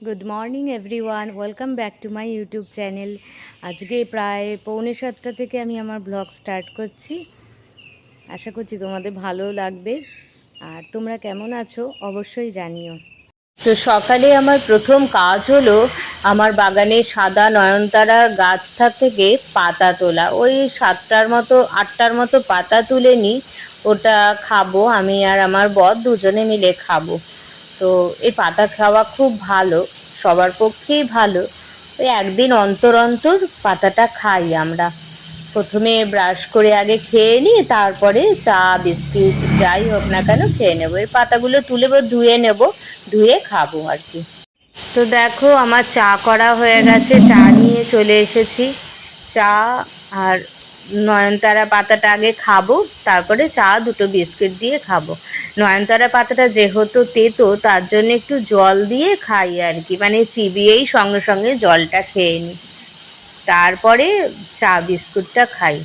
Good morning everyone welcome back to my YouTube channel আজকে প্রায় পৌনে সাতটা থেকে আমি আমার ব্লগ স্টার্ট করছি। আশা করছি তোমাদের ভালো লাগবে। আর তোমরা কেমন আছো? অবশ্যই জানিও। তো সকালে আমার প্রথম কাজ হলো আমার বাগানে সাদা নয়নতারা গাছটা থেকে পাতা তোলা। ওই সাতটার মতো, আটটার মতো পাতা তুলে নিই ওটা খাব আমি আর আমার বর দুজনে মিলে খাব। তো এই পাতা খাওয়া খুব ভালো, সবার পক্ষেই ভালো। ওই একদিন অন্তর অন্তর পাতাটা খাই আমরা। প্রথমে ব্রাশ করে আগে খেয়ে নিই তারপরে চা, বিস্কিট, যাই হোক না কেন খেয়ে নেব। এই পাতাগুলো তুলে ধুয়ে নেব, ধুয়ে খাব আর কি। তো দেখো আমার চা করা হয়ে গেছে, চা নিয়ে চলে এসেছি। চা আর নয়নতারা পাতাটা আগে খাব, তারপরে চা, দুটো বিস্কিট দিয়ে খাব। নয়নতারা পাতাটা যেহেতু তেতো, তার জন্য একটু জল দিয়ে খাই আর কি মানে চিবিয়েই সঙ্গে সঙ্গে জলটা খেয়ে নিই। তারপরে চা, বিস্কুটটা খাই।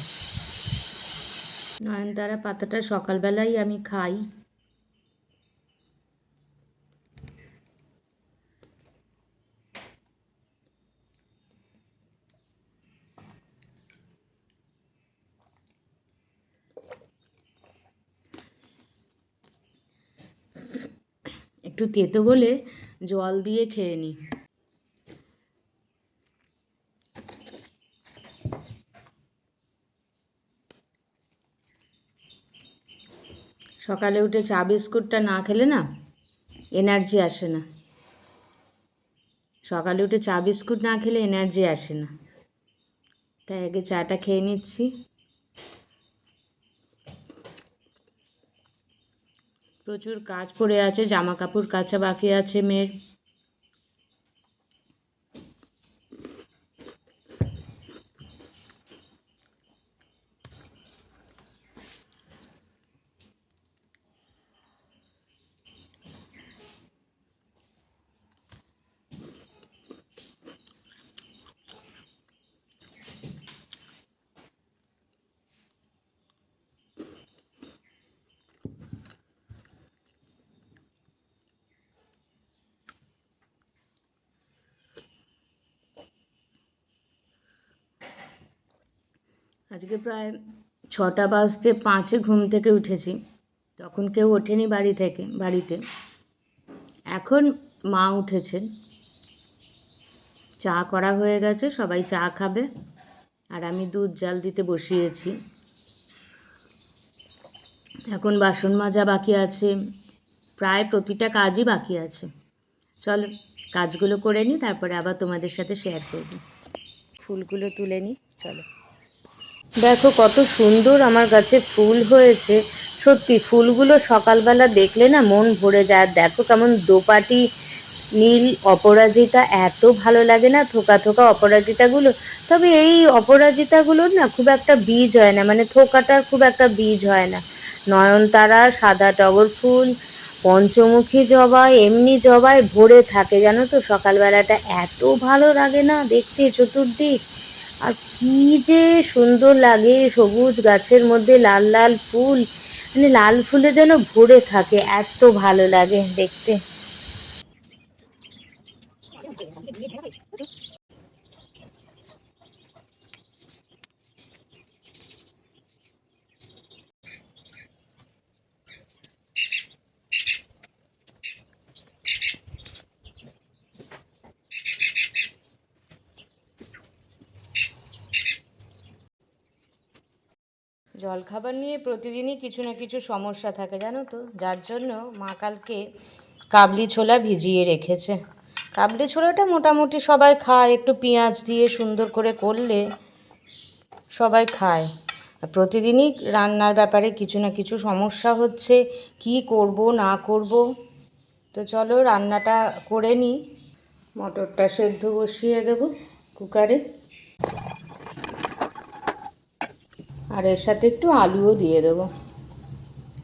নয়নতারা পাতাটা সকালবেলাই আমি খাই। একটু তেতো বলে জল দিয়ে খেয়ে নিই সকালে উঠে চা বিস্কুটটা না খেলে না এনার্জি আসে না। সকালে উঠে চা বিস্কুট না খেলে এনার্জি আসে না। তাই আগে চাটা খেয়ে নিচ্ছি। প্রচুর কাজ পড়ে আছে জামা কাপড় কাচা বাকি আছে মেয়ের। আজকে প্রায় ছটা বাজতে পাঁচে ঘুম থেকে উঠেছি। তখন কেউ ওঠেনি বাড়ি থেকে, বাড়িতে। এখন মা উঠেছেন চা করা হয়ে গেছে, সবাই চা খাবে। আর আমি দুধ জাল দিতে বসিয়েছি। এখন বাসন মাজা বাকি আছে। প্রায় প্রতিটা কাজই বাকি আছে। চলো, কাজগুলো করে নিই তারপরে আবার তোমাদের সাথে শেয়ার করব। ফুলগুলো তুলে নিই চলো। দেখো কত সুন্দর আমার গাছে ফুল হয়েছে। সত্যি ফুলগুলো সকালবেলা দেখলে না মন ভরে যায়। দেখো কেমন দোপাটি নীল অপরাজিতা, এত ভালো লাগে না থোকা থোকা অপরাজিতাগুলো। তবে এই অপরাজিতাগুলোর না খুব একটা বীজ হয় না মানে থোকাটার খুব একটা বীজ হয় না। নয়নতারা, সাদা টগর ফুল, পঞ্চমুখী জবাই, এমনি জবায় ভরে থাকে, জানো তো? সকালবেলাটা এত ভালো লাগে না দেখতে চতুর্দিক। আর কি যে সুন্দর লাগে সবুজ গাছের মধ্যে লাল লাল ফুল। মানে লাল ফুলে যেন ভরে থাকে, এত ভালো লাগে দেখতে। জলখাবার নিয়ে প্রতিদিনই কিছু না কিছু সমস্যা থাকে, জানো তো? যার জন্য মা কালকে কাবলি ছোলা ভিজিয়ে রেখেছে। কাবলি ছোলাটা মোটামুটি সবাই খায়, একটু পেঁয়াজ দিয়ে সুন্দর করে করলে সবাই খায়। প্রতিদিনই রান্নার ব্যাপারে কিছু না কিছু সমস্যা হচ্ছে, কি করব, না করব। তো চলো রান্নাটা করে নিই। মটরটা সেদ্ধ বসিয়ে দেবো কুকারে। আর এর সাথে একটু আলুও দিয়ে দেবো।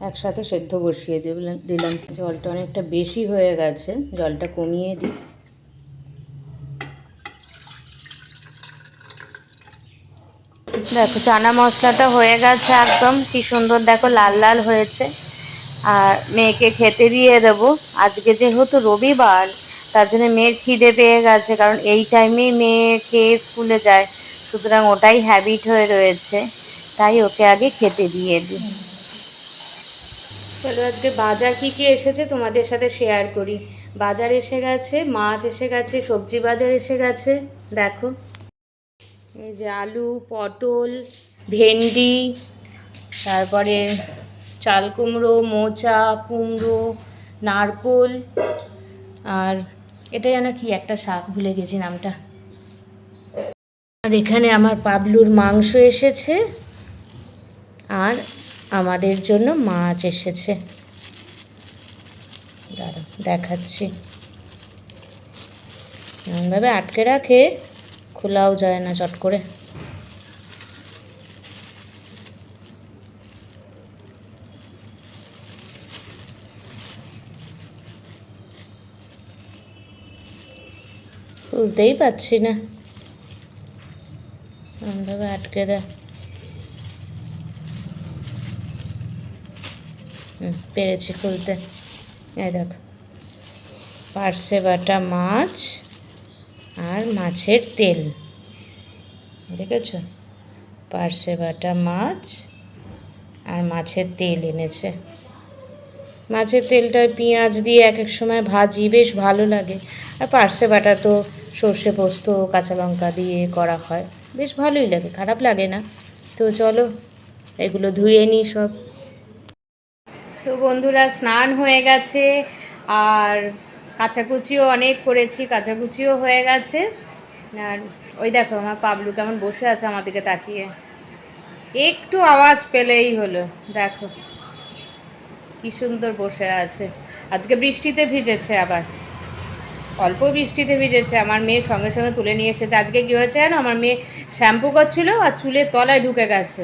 একসাথে সেদ্ধ বসিয়ে দিলাম দিলাম। জলটা অনেকটা বেশি হয়ে গেছে, জলটা কমিয়ে দিই। দেখো, চানা মশলাটা হয়ে গেছে একদম, কি সুন্দর দেখো, লাল লাল হয়েছে। আর মেয়েকে খেতে দিয়ে দেবো। আজকে যেহেতু রবিবার, তার জন্য মেয়ের খিদে পেয়ে গেছে, কারণ এই টাইমেই মেয়ে খেয়ে স্কুলে যায়। সুতরাং ওটাই হ্যাবিট হয়ে রয়েছে। তাই ওকে আগে খেতে দিয়ে দিই চলো আজকে বাজার কি কি এসেছে তোমাদের সাথে শেয়ার করি। বাজার এসে গেছে, মাছ এসে গেছে, সবজি বাজার এসে গেছে, দেখো। এই যে আলু, পটল, ভেন্ডি, তারপরে চাল কুমড়ো, মোচা, কুমড়ো, নারকোল, আর এটা যেন কি একটা শাক, ভুলে গেছি নামটা। আর এখানে আমার পাবলুর মাংস এসেছে। আর আমাদের জন্য মাছ এসেছে। দাঁড়া, দেখাচ্ছি। এমনভাবে আটকে রাখে, খোলাও যায় না চট করে। খুলতেই পাচ্ছি না। এমনভাবে আটকে দেয়। পেরেছি খুলতে। এই দেখো পার্সে বাটা মাছ আর মাছের তেল। দেখেছ? পার্সে বাটা মাছ আর মাছের তেল এনেছে। মাছের তেলটা পেঁয়াজ দিয়ে এক এক সময় ভাজি, বেশ ভালো লাগে। আর পার্সে বাটা তো সর্ষে পোস্ত, কাঁচা লঙ্কা দিয়ে করা হয়। বেশ ভালোই লাগে, খারাপ লাগে না। তো চলো, এগুলো ধুয়ে নিই সব। তো বন্ধুরা, স্নান হয়ে গেছে, আর কাচাকুচিও অনেক করেছি, কাচাকুচিও হয়ে গেছে। আর ওই দেখো, আমার পাবলু কেমন বসে আছে আমাদেরকে তাকিয়ে। একটু আওয়াজ পেলেই হলো, দেখো। কি সুন্দর বসে আছে। আজকে বৃষ্টিতে ভিজেছে আবার। অল্প বৃষ্টিতে ভিজেছে, আমার মেয়ে সঙ্গে সঙ্গে তুলে নিয়ে এসেছে। আজকে কী হয়েছে জানো, আমার মেয়ে শ্যাম্পু করছিল আর চুলের তলায় ঢুকে গেছে।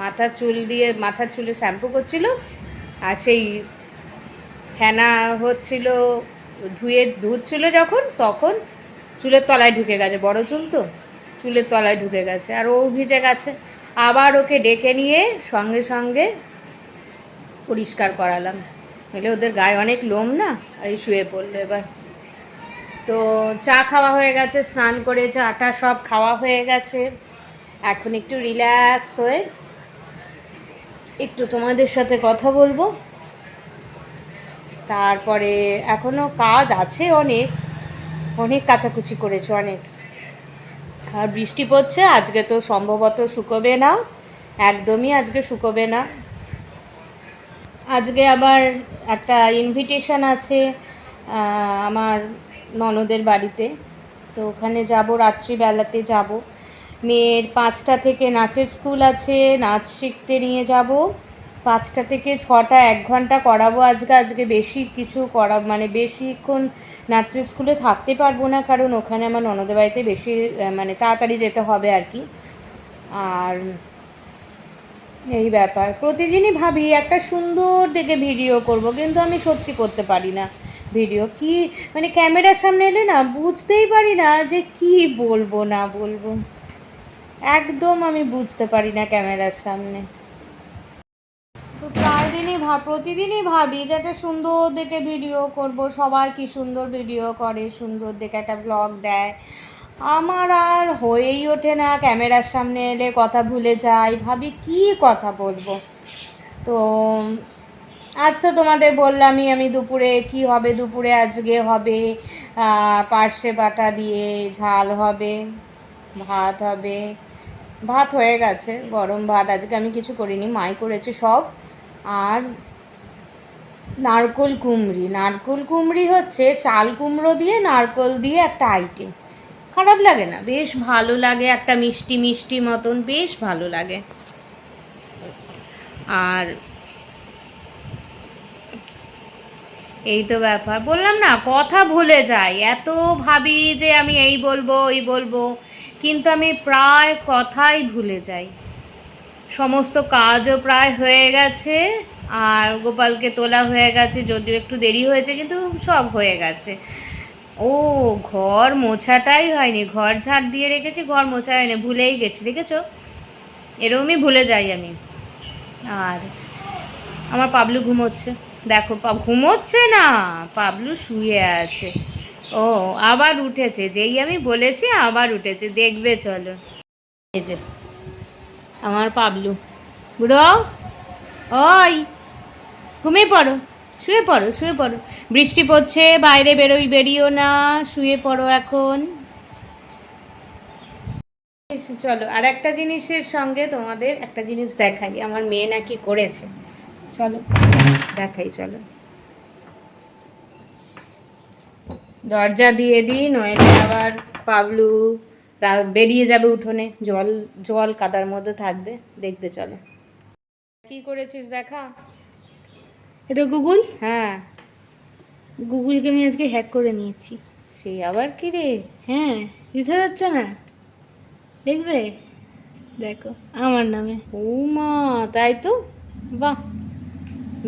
মাথার চুল দিয়ে, মাথার চুলে শ্যাম্পু করছিল আর সেই ফেনা হচ্ছিল, ধুয়ে ধুচ্ছিল যখন, তখন চুলের তলায় ঢুকে গেছে, বড় চুল তো, চুলের তলায় ঢুকে গেছে, আর ও ভিজে গেছে। আবার ওকে ডেকে নিয়ে সঙ্গে সঙ্গে পরিষ্কার করালাম। নইলে ওদের গায়ে অনেক লোম না, এই শুয়ে পড়ল এবার। তো চা খাওয়া হয়ে গেছে, স্নান করে চাটা সব খাওয়া হয়ে গেছে। এখন একটু রিল্যাক্স হয়ে একটু তোমাদের সাথে কথা বলব। তারপরে এখনও কাজ আছে অনেক অনেক কাচাকুচি করেছে অনেক। আর বৃষ্টি পড়ছে, আজকে তো সম্ভবত শুকোবে না, একদমই আজকে শুকোবে না। আজকে আবার একটা ইনভিটেশন আছে আমার ননদের বাড়িতে। তো ওখানে যাব, রাত্রিবেলাতে যাব। মেয়ের পাঁচটা থেকে নাচের স্কুল আছে, নাচ শিখতে নিয়ে যাব। পাঁচটা থেকে ছটা, এক ঘণ্টা করাবো আজকে আজকে বেশি কিছু করা মানে বেশিক্ষণ নাচের স্কুলে থাকতে পারব না, কারণ ওখানে আমার ননদের বাড়িতে বেশি মানে তাড়াতাড়ি যেতে হবে আর কি। আর এই ব্যাপার। প্রতিদিনই ভাবি একটা সুন্দর দেখে ভিডিও করব, কিন্তু আমি সত্যি করতে পারি না ভিডিও। কি মানে ক্যামেরার সামনে এলে না বুঝতেই পারি না যে কি বলব, না বলব। একদম আমি বুঝতে পারি না ক্যামেরার সামনে। তো প্রায় দিনই ভাব প্রতিদিনই ভাবি যে একটা সুন্দর দেখে ভিডিও করব। সবাই কি সুন্দর ভিডিও করে, সুন্দর দেখে একটা ব্লগ দেয়। আমার আর হয়েই ওঠে না ক্যামেরার সামনে এলে কথা ভুলে যাই। ভাবি, কি কথা বলব? তো আজ তো তোমাদের বললামই আমি দুপুরে কি হবে, দুপুরে আজকে হবে পার্শে বাটা দিয়ে ঝাল হবে, ভাত হবে। ভাত হয়ে গেছে, গরম ভাত, আজকে আমি কিছু করিনি, মাই করেছে সব। আর নারকোল কুমড়ি নারকোল কুমড়ি হচ্ছে চাল কুমড়ো দিয়ে, নারকোল দিয়ে একটা আইটেম খারাপ লাগে না। বেশ ভালো লাগে একটা মিষ্টি মিষ্টি মতন, বেশ ভালো লাগে। আর এই তো ব্যাপার। বললাম না, কথা ভুলে যাই। এত ভাবি যে আমি এই বলব, ওই বলব। কিন্তু আমি প্রায় কথাই ভুলে যাই। সমস্ত কাজও প্রায় হয়ে গেছে, আর গোপালকে তোলা হয়ে গেছে, যদিও একটু দেরি হয়েছে, কিন্তু সব হয়ে গেছে। ও, ঘর মোছাটাই হয়নি, ঘর ঝাড় দিয়ে রেখেছি, ঘর মোছা হয়নি, ভুলেই গেছি, দেখেছ? এরকমই ভুলে যাই আমি। আর আমার পাবলু ঘুমোচ্ছে। দেখো ঘুমোচ্ছে না, পাবলু শুয়ে আছে। ও, আবার উঠেছে। যেই আমি বলেছি আবার উঠেছে। দেখবে চলো। এই যে, আমার পাবলু। বুড়ো, ওই, ঘুমিয়ে পড়ো, শুয়ে পড়ো শুয়ে পড়ো। বৃষ্টি পড়ছে, বাইরে বেরোই, বেরিও না, শুয়ে পড়ো এখন। চলো আর একটা জিনিসের সঙ্গে তোমাদের একটা জিনিস দেখাই। আমার মেয়ে নাকি করেছে। চলো, দেখাই, চলো। দরজা দিয়ে দিই নইলে আবার পাবলু বেরিয়ে যাবে উঠোনে। জল জল কাদার মধ্যে থাকবে দেখবে চলো। কি করেছিস দেখা? এটা গুগল? হ্যাঁ। গুগলকে আমি আজকে হ্যাক করে নিয়েছি। সেই আবার কি রে? হ্যাঁ বুঝতে যাচ্ছে না। দেখবে? দেখো আমার নামে। ও মা তাই তো? বাহ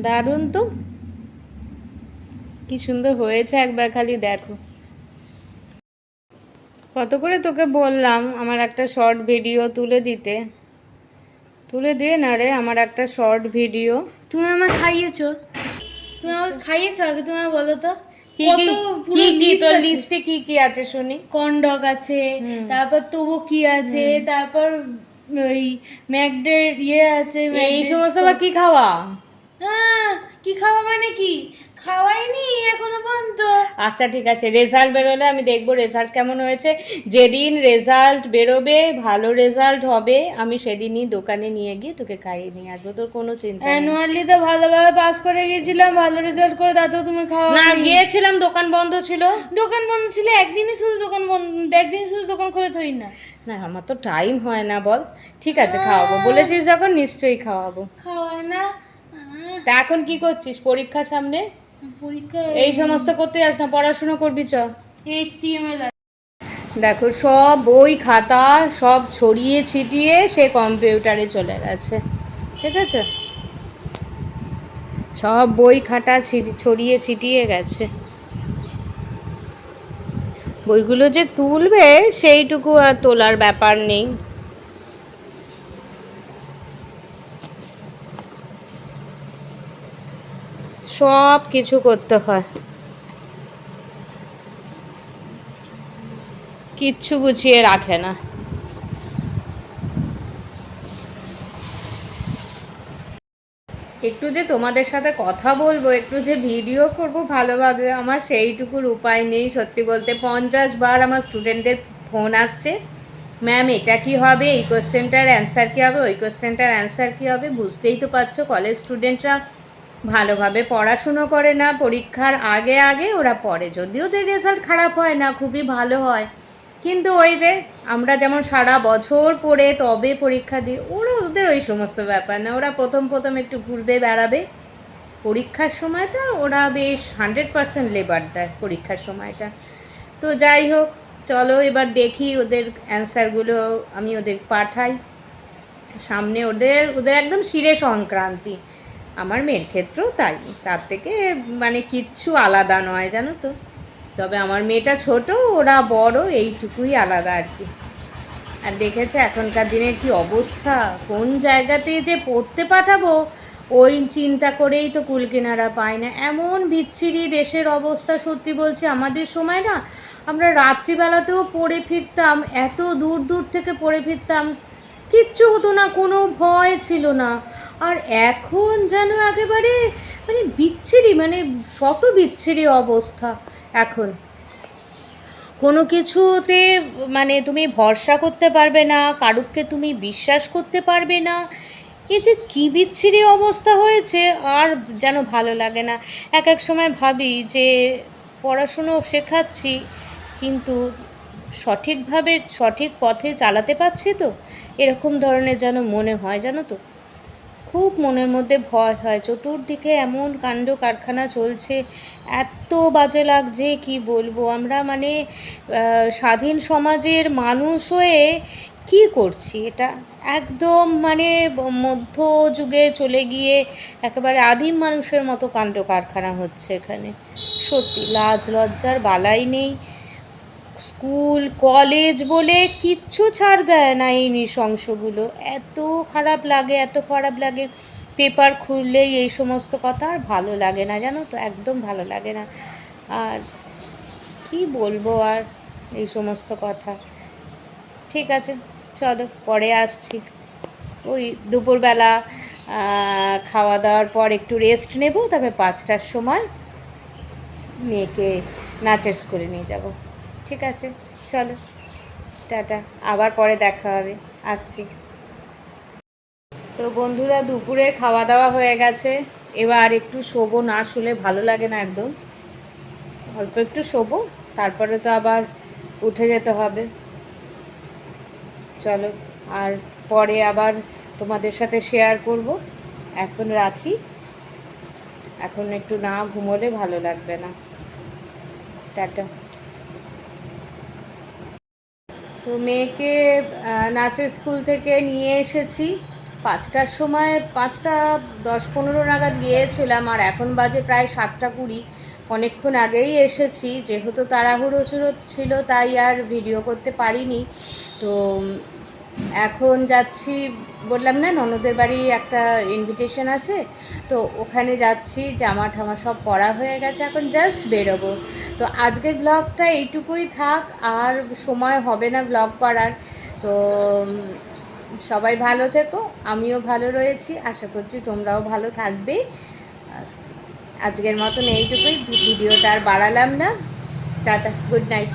দারুণ তো। কি সুন্দর হয়েছে একবার খালি দেখো। কত করে তোকে বললাম আমার একটা শর্ট ভিডিও তুলে দিতে। তুলে দে না রে আমার একটা শর্ট ভিডিও তুমি আমার খাইয়েছো। তুমি আমার খাইয়েছো আগে তুমি বলো তো। কি কি তোর। লিস্টে কি কি আছে শুনি? কন্ডক আছে তারপর তবু কি আছে তারপর ওই ম্যাকডের ইয়ে আছে এই সমস্ত কি খাওয়া? হ্যাঁ কি খাওয়া মানে কি? খাওয়াইনি এখনও পর্যন্ত। আচ্ছা ঠিক আছে রেজাল্ট বেরোলে আমি দেখব রেজাল্ট কেমন হয়েছে। যেদিন রেজাল্ট বেরোবে ভালো রেজাল্ট হবে আমি সেদিনই দোকানে নিয়ে গিয়ে তোকে খাইয়ে নিয়ে আসব তোর কোনো চিন্তা অ্যানুয়ালি তো ভালোভাবে পাস করে গেছিলাম ভালো রেজাল্ট করে তাতেও তুমি খাওয়া না গিয়েছিলাম দোকান বন্ধ ছিল। দোকান বন্ধ ছিল একদিনই শুধু দোকান বন্ধ একদিন শুধু দোকান খুলে থই না। না আমার তো টাইম হয় না বল। ঠিক আছে খাওয়াবো। বলেছিস যখন নিশ্চয়ই খাওয়াবো। খাওয়ায় না। তা এখন কি করছিস? পরীক্ষা সামনে? পরীক্ষা এই সমস্ত করতে যাস না পড়াশুনো করবি চ। এইচটিএমএল দেখো সব বই খাতা সব ছড়িয়ে ছিটিয়ে সে কম্পিউটারে চলে গেছে। ঠিক আছে? সব বই খাতা ছড়িয়ে ছিটিয়ে গেছে। বইগুলো যে তুলবে সেইটুকু আর তোলার ব্যাপার নেই। সব কিছু করতে হয়। কিচ্ছু গুছিয়ে রাখে না। একটু যে তোমাদের সাথে কথা বলব, একটু যে ভিডিও করব ভালোভাবে, আমার সেইটুকুর উপায় নেই। সত্যি বলতে পঞ্চাশ বার আমার স্টুডেন্টদের ফোন আসছে ম্যাম এটা কি হবে? এই কোশ্চেনটার অ্যান্সার কী হবে? ওই কোশ্চেনটার অ্যান্সার কী হবে? বুঝতেই তো পারছ কলেজ স্টুডেন্টরা ভালোভাবে পড়াশুনো করে না, পরীক্ষার আগে আগে ওরা পড়ে। যদিও ওদের রেজাল্ট খারাপ হয় না, খুবই ভালো হয়। কিন্তু ওই যে আমরা যেমন সারা বছর পড়ে তবে পরীক্ষা দিই ওরা ওদের ওই সমস্ত ব্যাপার না। ওরা প্রথম প্রথম একটু ঘুরবে, বেড়াবে। পরীক্ষার সময়টা ওরা বেশ হান্ড্রেড পার্সেন্ট লেবার দেয় পরীক্ষার সময়টা। তো যাই হোক, চলো এবার দেখি ওদের অ্যান্সারগুলো আমি ওদের পাঠাই। সামনে ওদের ওদের একদম শিরে সংক্রান্তি। আমার মেয়ের ক্ষেত্রেও তাই। তার থেকে মানে কিচ্ছু আলাদা নয়, জানো তো। তবে আমার মেয়েটা ছোট, ওরা বড়, এইটুকুই আলাদা আর কি। আর দেখেছ এখনকার দিনের কি অবস্থা? কোন জায়গাতে যে পড়তে পাঠাবো, ওই চিন্তা করেই তো কুল কিনারা পায় না। এমন বিচ্ছিরি দেশের অবস্থা, সত্যি বলছি, আমাদের সময় না, আমরা রাত্রিবেলাতেও পড়ে ফিরতাম, এত দূর দূর থেকে পড়ে ফিরতাম, কিচ্ছু হতো না, কোনো ভয় ছিল না। আর এখন যেন একেবারে মানে বিচ্ছিরি মানে শত বিচ্ছিরি অবস্থা এখন। কোনো কিছুতে মানে তুমি ভরসা করতে পারবে না কারুককে তুমি বিশ্বাস করতে পারবে না। এই যে কী বিচ্ছিরি অবস্থা হয়েছে, আর যেন ভালো লাগে না। এক এক সময় ভাবি যে পড়াশুনো শেখাচ্ছি, কিন্তু সঠিকভাবে সঠিক পথে চালাতে পারছি তো? এরকম ধরনের যেন মনে হয়, জানো তো? খুব মনের মধ্যে ভয় হয়। চতুর্দিকে এমন কাণ্ড কারখানা চলছে, এত বাজে লাগছে, কি বলব? আমরা মানে স্বাধীন সমাজের মানুষ হয়ে কি করছি? এটা একদম মানে ব- মধ্যযুগে চলে গিয়ে একেবারে আদিম মানুষের মতো কাণ্ড কারখানা হচ্ছে এখানে। সত্যি, লাজ লজ্জার বালাই নেই। স্কুল, কলেজ বলে কিচ্ছু ছাড় দেয় না এই নৃশংসগুলো। এত খারাপ লাগে, এত খারাপ লাগে। পেপার খুললেই এই সমস্ত কথা আর ভালো লাগে না, জানো তো? একদম ভালো লাগে না। আর কি বলব আর এই সমস্ত কথা? ঠিক আছে, চলো পরে আসছি। ওই দুপুরবেলা খাওয়া দাওয়ার পর একটু রেস্ট নেব তবে পাঁচটার সময় মেয়েকে নাচের স্কুলে নিয়ে যাব। ঠিক আছে, চলো, টাটা, আবার পরে দেখা হবে, আসছি। তো বন্ধুরা, দুপুরের খাওয়া দাওয়া হয়ে গেছে, এবার একটু শোবো, না শুলে ভালো লাগে না একদম। অল্প একটু শোবো, তারপরে তো আবার উঠে যেতে হবে। চলো, আর পরে আবার তোমাদের সাথে শেয়ার করব, এখন রাখি। এখন একটু না ঘুমোলে ভালো লাগবে না। টাটা। তো মেয়েকে নাচের স্কুল থেকে নিয়ে এসেছি। পাঁচটার সময়, পাঁচটা দশ পনেরো নাগাদ গিয়েছিলাম আর এখন বাজে প্রায় সাতটা কুড়ি। অনেকক্ষণ আগেই এসেছি, যেহেতু তাড়াহুড়ো ছিল তাই আর ভিডিও করতে পারিনি। তো এখন যাচ্ছি, বললাম না, ননদের বাড়ি একটা ইনভিটেশন আছে। তো ওখানে যাচ্ছি জামা ঠামা সব পরা হয়ে গেছে, এখন জাস্ট বেরোবো। তো আজকের ব্লগটা এইটুকুই থাক, আর সময় হবে না ব্লগ করার। তো, সবাই ভালো থেকো, আমিও ভালো রয়েছি, আশা করছি তোমরাও ভালো থাকবে। আজকের মতন এইটুকুই, ভিডিওটা আর বাড়ালাম না। Tata, good night.